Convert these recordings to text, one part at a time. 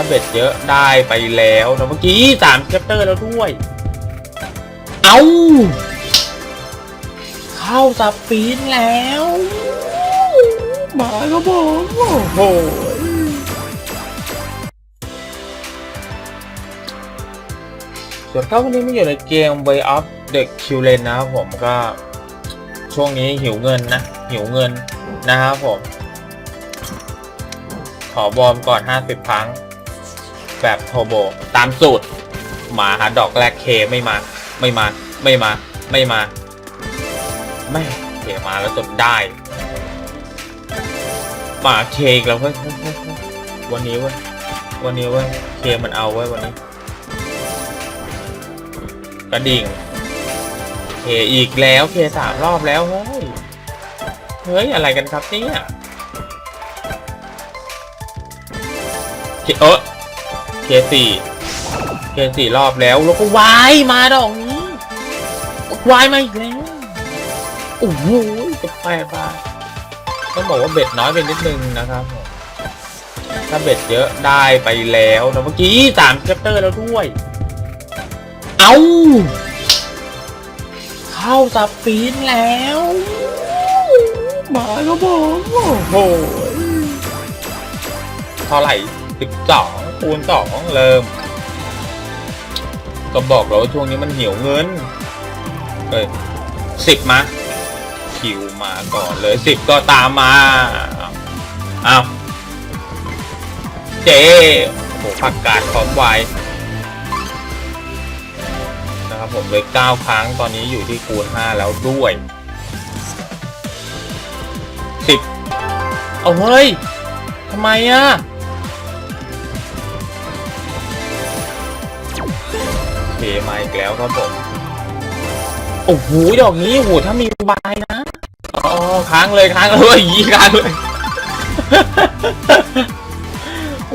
ถ้าเบ็ดเยอะได้ไปแล้วนะเมื่อกี้สามแคปเตอร์แล้วด้วย เอาเข้าสปีนแล้วมาครับผมโอ้โหส่วนเข้าวันนี้ไม่อยู่ในเกม Way of the q l a n นะครับผมก็ช่วงนี้หิวเงินนะ หิวเงินนะครับผม ขอบอมก่อน 50 ครั้ง แบบโทโบตามสูตร มาหาดอกแรกเคไม่มา ไม่มา ไม่มา ไม่มา ไม่เคมาแล้วจนได้ มาเคอีกแล้วเฮ้ยเฮ้ยวันนี้เว้ยวันนี้เว้ยเคมันเอาไว้วันนี้ กระดิ่งเคอีกแล้วเคสามรอบแล้วเฮ้ย เฮ้ย อะไรกันครับเนี่ย เออ เคสี่เคสี่รอบแล้วแล้วก็วายมาดอกนี้วายมาอีกแล้วโอ้โหจะแปดบาทต้องบอกว่าเบ็ดน้อยไปนิดนึงนะครับถ้าเบ็ดเยอะได้ไปแล้วนะเมื่อกี้สามแคปเตอร์แล้วด้วย เอาเข้าสปีนแล้วมาครับผมโอ้โหเท่าไหร่สิบสอง คูณสองเริ่ม ก็บอกแล้วว่าช่วงนี้มันหิวเงินเอ้ยสิบมาคิวมาก่อนเลยสิบก็ตามมาอ้าวเจโอ้โหผักกาดพร้อมไวนะครับผมเลยเก้าครั้งตอนนี้อยู่ที่คูณห้าแล้วด้วยสิบเอาเฮ้ยทำไมอะ มาอีกแล้วครับผม โอ้โหดอกนี้โอ้โหถ้ามีบายนะอ๋อค้างเลยค้างเลยยีค้างเลย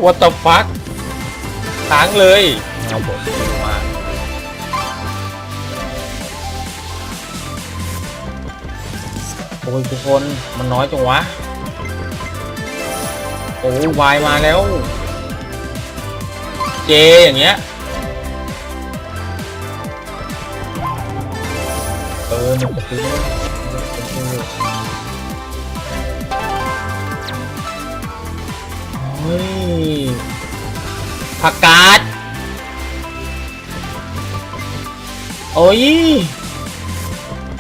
What the fuck ค้างเลยเอาผมมาโอ้ยทุกคนมันน้อยจังวะ โอ้วายมาแล้ว เจอย่างเงี้ย ผักกาด โอ้ย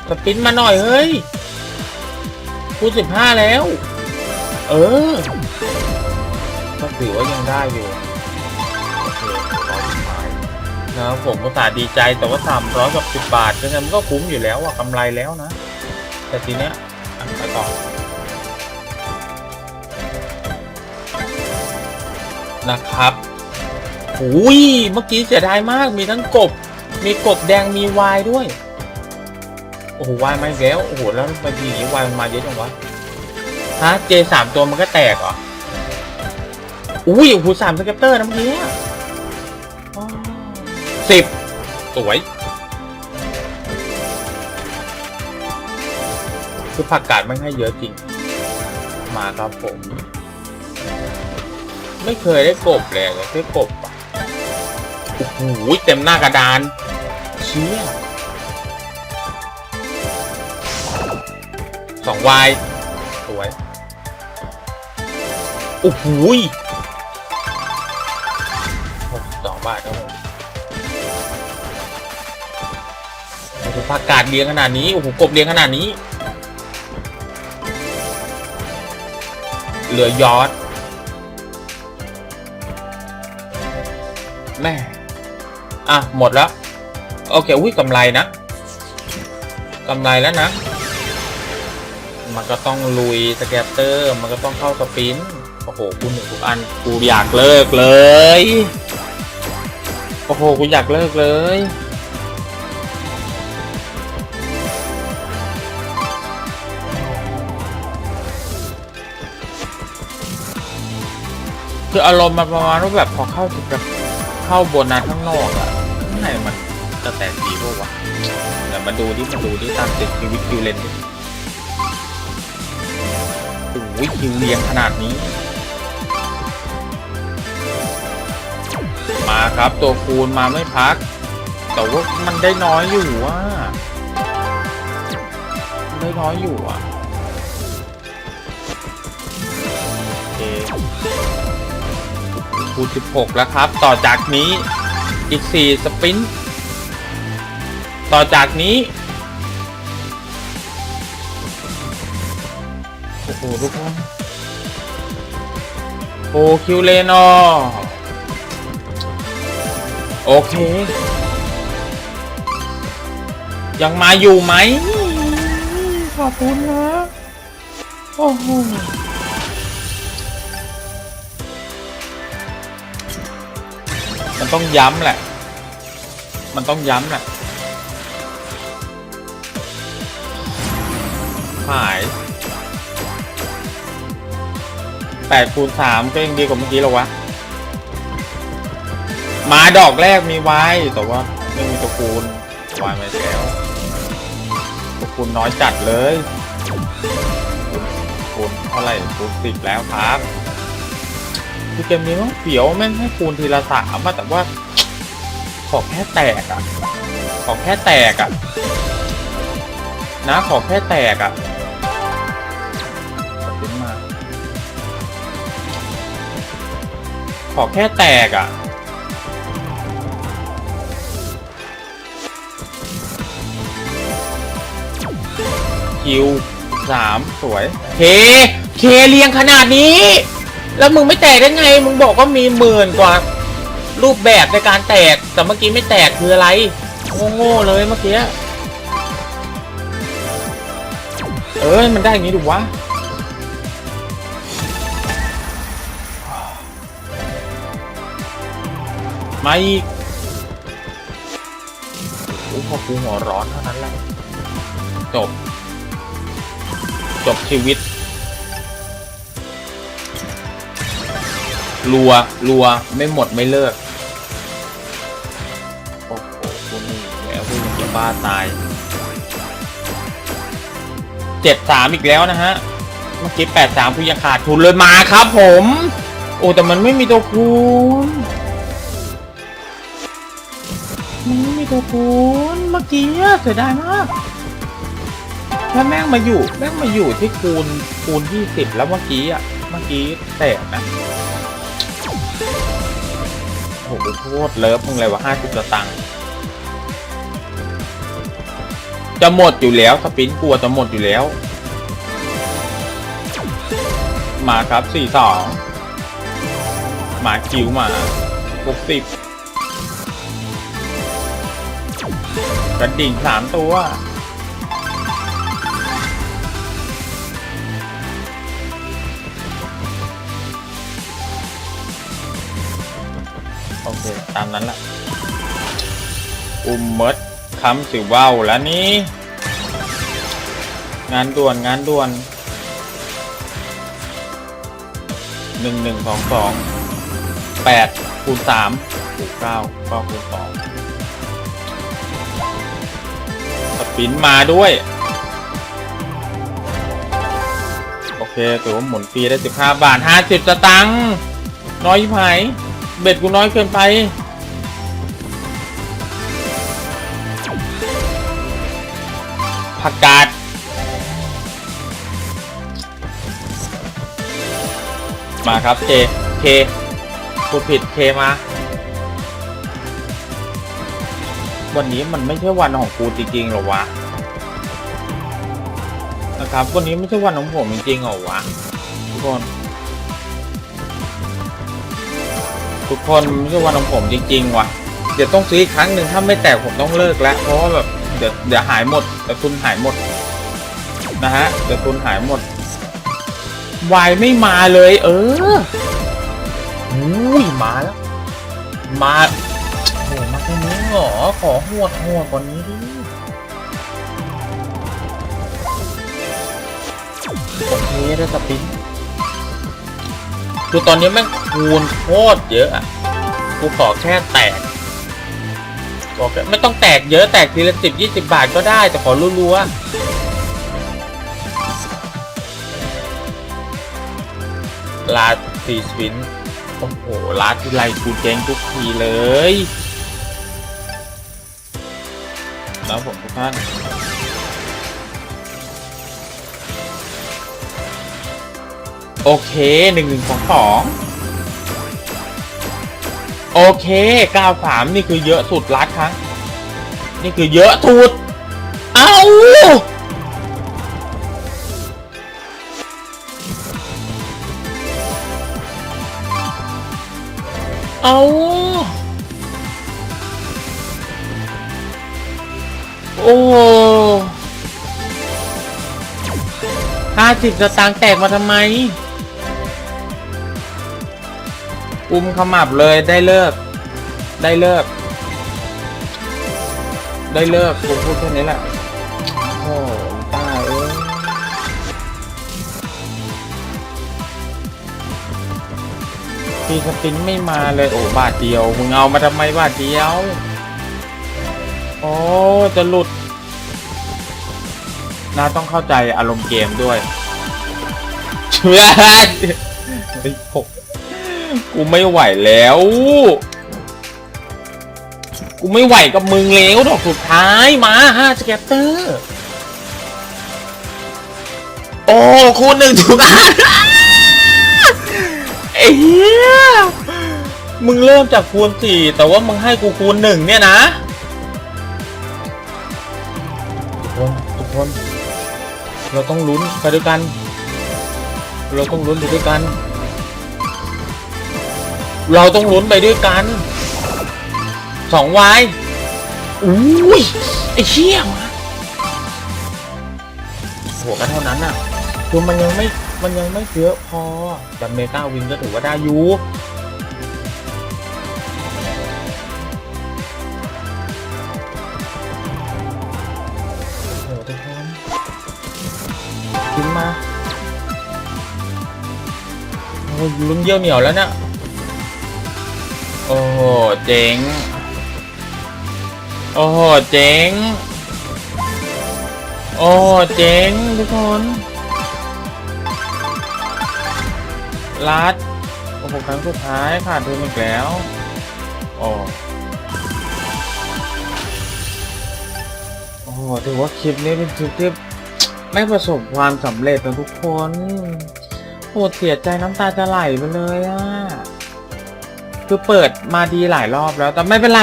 สปินมาหน่อยเฮ้ยคูสิบห้าแล้ว เออก็ถือว่ายังได้อยู่โอเค นะครับผมก็ตส่าดีใจแต่ว่าสามร้อยกับสิบบาทก็มันก็คุ้มอยู่แล้วอะกำไรแล้วนะ แต่ทีเนี้ยอะไปต่อนะครับอุ้ยเมื่อกี้เสียดายมากมีทั้งกบ มีกบแดงมีวายด้วย โอ้โหวายมาแล้วโอ้โหแล้วบางทีนี้วายมันมาเยอะจังวะฮะเจสามตัวมันก็แตกเหรออุ้ยโอ้โหสามสเก็ตเตอร์นะเมื่อกี้ สวย คือผักกาดไม่ให้เยอะจริง มาครับผม ไม่เคยได้กบเลยอะแค่กบอะโอ้โหเต็มหน้ากระดาน เชี่ยสองวายสวย โอ้โหหกสิบสองบาทครับ ผักกาดเลี้ยงขนาดนี้ โอ้โห กบเลี้ยงขนาดนี้ เหลือยอดแม่ อะ หมดแล้ว โอเค อุ้ยกำไรนะกำไรแล้วนะ มันก็ต้องลุยสแกตเตอร์ มันก็ต้องเข้าสปิน โอ้โห กูหนึ่งทุกอัน กูอยากเลิกเลย โอ้โห กูอยากเลิกเลย คืออารมณ์มันประมาณว่าแบบพอเข้าจะเข้าโบนัสข้างนอกอะข้างในมันจะแตกดีป่าวะเดี๋ยวมาดูดิมาดูดิตามติดคิววิคิวเลนดิโอ้ยคิวเรียงขนาดนี้ มาครับตัวคูณมาไม่พัก แต่ว่ามันได้น้อยอยู่อะได้น้อยอยู่อะ คูณ16 แล้วครับ ต่อจากนี้อีก 4 สปรินต์ต่อจากนี้ โอ้โห ทุกคนโอคิวเลนอโอเค ยังมาอยู่ไหมขอบคุณนะ โอ้โห ต้องย้ำแหละ มันต้องย้ำแหละ หายแปดคูณสามก็ยังดีกว่าเมื่อกี้หรอวะ มาดอกแรกมีไว้แต่ว่าไม่มีตัวคูณวายมาแล้วตัวคูณน้อยจัดเลยคูณคูณเท่าไหร่คูณสิบแล้วครับ คือเกมนี้มันเปียวแม่งให้คูณทีละสามอะแต่ว่า ขอแค่แตกอะขอแค่แตกอะนะขอแค่แตกอะขึ้นมา ขอแค่แตกอะคิวสามสวยเค เคเรียงขนาดนี้ แล้วมึงไม่แตกได้ไง มึงบอกว่ามีหมื่นกว่า รูปแบบในการแตก แต่เมื่อกี้ไม่แตกคืออะไร โง่ๆเลยเมื่อกี้ เอ้ย มันได้อย่างนี้ดูวะมาอีกโอ้พอกูหัวร้อนเท่านั้นแหละจบ จบชีวิต รัวรัวไม่หมดไม่เลิก โอ้โหคุณนี่แล้วคุณจะบ้าตายเจ็ดสามอีกแล้วนะฮะ เมื่อกี้แปดสามคุณยังขาดทุนเลยมาครับผม โอ้ แต่มันไม่มีตัวคูณมันไม่มีตัวคูณเมื่อกี้เสียดายมากถ้าแม่งมาอยู่ แม่งมาอยู่ที่คูณคูณยี่สิบแล้วเมื่อกี้อะ เมื่อกี้แตกนะ หโคตรเลิฟมึงเลยวะห้าสิบสตังค์จะหมดอยู่แล้วสปินกลัวจะหมดอยู่แล้ว มาครับสี่สองมาคิวมาหกสิบกระดิ่งสามตัว โอเค ตามนั้นละอุมเมดคำสิว่าวแล้วนี่ งานด่วนงานด่วนหนึ่งหนึ่งสองสองแปดคูณสามคูณเก้าเก้าคูณสองสปินมาด้วย โอเคถือว่าหมุนฟรีได้สิบห้าบาทห้าสิบสตังค์น้อยไหาย เบ็ดกูน้อยเกินไป ผักกาดมาครับเคเคพูดผิดเคมา วันนี้มันไม่ใช่วันของกูจริงๆหรอวะ นะครับ วันนี้ไม่ใช่วันของผมจริงๆหรอวะทุกคน ทุกคนไม่ใช่วันของผมจริง ๆ ว่ะ เดี๋ยวต้องซื้ออีกครั้งหนึ่งถ้าไม่แตกผมต้องเลิกแล้ว เพราะว่าแบบเดี๋ยวเดี๋ยวหายหมดเดี๋ยวทุนหายหมด นะฮะเดี๋ยวทุนหายหมดวายไม่มาเลย เอออุ้ยมาแล้ว มาโอ้มาแค่นี้เหรอ ขอหวดหวดกว่านี้ดิโอเคได้สปิน คือตอนนี้แม่งคูณโคตรเยอะอะกูขอแค่แตกบอกแค่ไม่ต้องแตกเยอะแตกทีละสิบยี่สิบาทก็ได้ แต่ขอรัวๆลาสีสปินโอโอ้โหลาดทีไรกูเจ๊งทุกทีเลย แล้วผมทุกท่าน โอเคหนึ่งหนึ่งสองสองโอเคเก้าสามนี่คือเยอะสุดลัดครั้ง นี่คือเยอะสุด เอาเอาโอ้ห้าสิบสตางค์แตกมาทำไม อุ้มขมับเลยได้เลิก ได้เลิก ได้เลิกผมพูดแค่นี้แหละโอ้ตาเอ้ยทีสปินไม่มาเลยโอ้บาทเดียวมึงเอามาทำไมบาทเดียวโอ้จะหลุดนาต้องเข้าใจอารมณ์เกมด้วยเชื่อไอ้พก กูไม่ไหวแล้ว กูไม่ไหวกับมึงแล้วดอกสุดท้ายมาห้าสแกตเตอร์ โอ้คูณหนึ่งถูกอะไอ้เหี้ยมึงเริ่มจากคูณสี่แต่ว่ามึงให้กูคูณหนึ่งเนี่ยนะทุกคนทุกคน เราต้องลุ้นไปด้วยกัน เราต้องลุ้นไปด้วยกัน เราต้องลุ้นไปด้วยกันสองวายอุ้ยไอ้เชี่ยมาหัวกันเท่านั้นอะคือมันยังไม่มันยังไม่เยอะพอแต่เมกาวินก็ถือว่าได้อยู่โอ้โหทุกคนขึ้นมาโอ้ยลุ้นเยี่ยวเหนียวแล้วเนี่ย โอ้โห เจ๋ง โอ้โห เจ๋ง โอ้โห เจ๋งทุกคนลัดโอ้โหครั้งสุดท้ายขาดทุนอีกแล้ว โอ้โอ้โหถือว่าคลิปนี้เป็นคลิปที่ไม่ประสบความสำเร็จนะทุกคน โหเสียใจน้ำตาจะไหลไปเลยอะ คือเปิดมาดีหลายรอบแล้ว แต่ไม่เป็นไร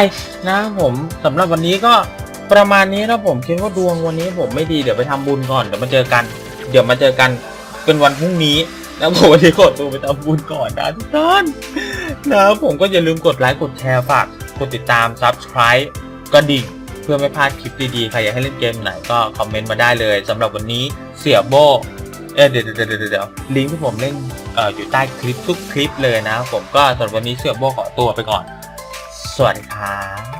นะผมสำหรับวันนี้ก็ประมาณนี้นะผมคิดว่าดวงวันนี้ผมไม่ดีเดี๋ยวไปทำบุญก่อนเดี๋ยวมาเจอกัน เดี๋ยวมาเจอกันเป็นวันพรุ่งนี้แล้วผมวันนี้ขอตัวไปทำบุญก่อนนะทุกท่านนะผมก็อย่าลืมกดไลค์กดแชร์ฝากกดติดตาม subscribe กระดิ่งเพื่อไม่พลาดคลิปดีๆ ใครอยากให้เล่นเกมไหนก็คอมเมนต์มาได้เลยสำหรับวันนี้เสียโบเอยเดี๋ยวเดี๋ยวเดี๋ยวเดี๋ยวลิงก์ที่ผมเล่น อยู่ใต้คลิปทุกคลิปเลยนะผมก็สำหรับวันนี้เสือโบขอตัวไปก่อน สวัสดีครับ